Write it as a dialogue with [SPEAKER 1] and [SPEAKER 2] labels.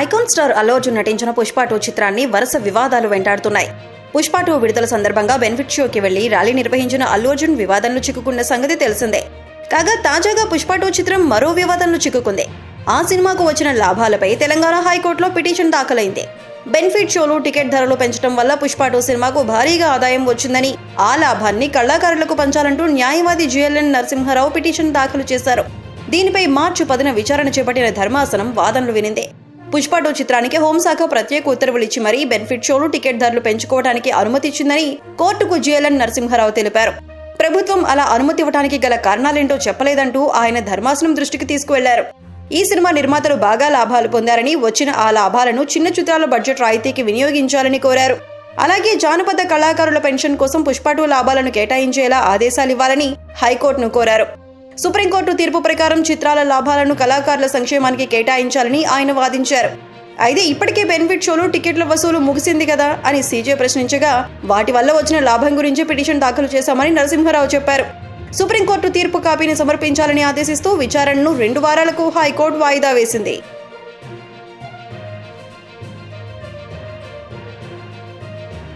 [SPEAKER 1] Icon star Allu Arjun నటించిన Pushpa two చిత్రాన్ని వరుస వివాదాలు వెంటాడుతున్నాయి. పుష్ప టూ విడుదల సందర్భంగా బెనిఫిట్ షోకి వెళ్ళి ర్యాలీ నిర్వహించిన అల్లు అర్జున్ వివాదంలో చిక్కుకున్న సంగతి తెలిసిందే. కాగా తాజాగా పుష్ప టూ చిత్రం మరో వివాదంలో చిక్కుకుంది. ఆ సినిమాకు వచ్చిన లాభాలపై తెలంగాణ హైకోర్టులో పిటిషన్ దాఖలైంది. బెనిఫిట్ షోలో టికెట్ ధరలు పెంచడం వల్ల పుష్ప టూ సినిమాకు భారీగా ఆదాయం వచ్చిందని ఆ లాభాన్ని కళాకారులకు పంచాలంటూ న్యాయవాది జిఎల్ఎన్ నరసింహారావు పిటిషన్ దాఖలు చేశారు. దీనిపై మార్చి పదిన విచారణ చేపట్టిన ధర్మాసనం వాదనలు వినింది. పుష్ప చిత్రానికి హోంశాఖ ప్రత్యేక ఉత్తర్వులు ఇచ్చి మరీ బెనిఫిట్ షోలు టికెట్ ధరలు పెంచుకోవడానికి అనుమతి ఇచ్చిందని కోర్టుకు జిఎల్ఎన్ నరసింహారావు తెలిపారు. ప్రభుత్వం అలా అనుమతి ఇవ్వడానికి గల కారణాలేంటో చెప్పలేదంటూ ఆయన ధర్మాసనం దృష్టికి తీసుకువెళ్ళారు. ఈ సినిమా నిర్మాతలు బాగా లాభాలు పొందారని వచ్చిన ఆ లాభాలను చిన్న చిత్రాల బడ్జెట్ రాయితీకి వినియోగించాలని కోరారు. అలాగే జానపద కళాకారుల పెన్షన్ కోసం పుష్పటు లాభాలను కేటాయించేలా ఆదేశాలు ఇవ్వాలని హైకోర్టును కోరారు. సుప్రీంకోర్టు తీర్పు ప్రకారం చిత్రాల లాభాలను కళాకారుల సంక్షేమానికి కేటాయించాలని ఆయన వాదించారు. అయితే ఇప్పటికే బెనిఫిట్ షోలు టికెట్ల వసూలు ముగిసింది కదా అని సీజే ప్రశ్నించగా వాటి వల్ల వచ్చిన లాభం గురించి పిటిషన్ దాఖలు చేశామని నరసింహారావు చెప్పారు. సుప్రీంకోర్టు తీర్పు కాపీని సమర్పించాలని ఆదేశిస్తూ విచారణను రెండు వారాలకు హైకోర్టు వాయిదా వేసింది.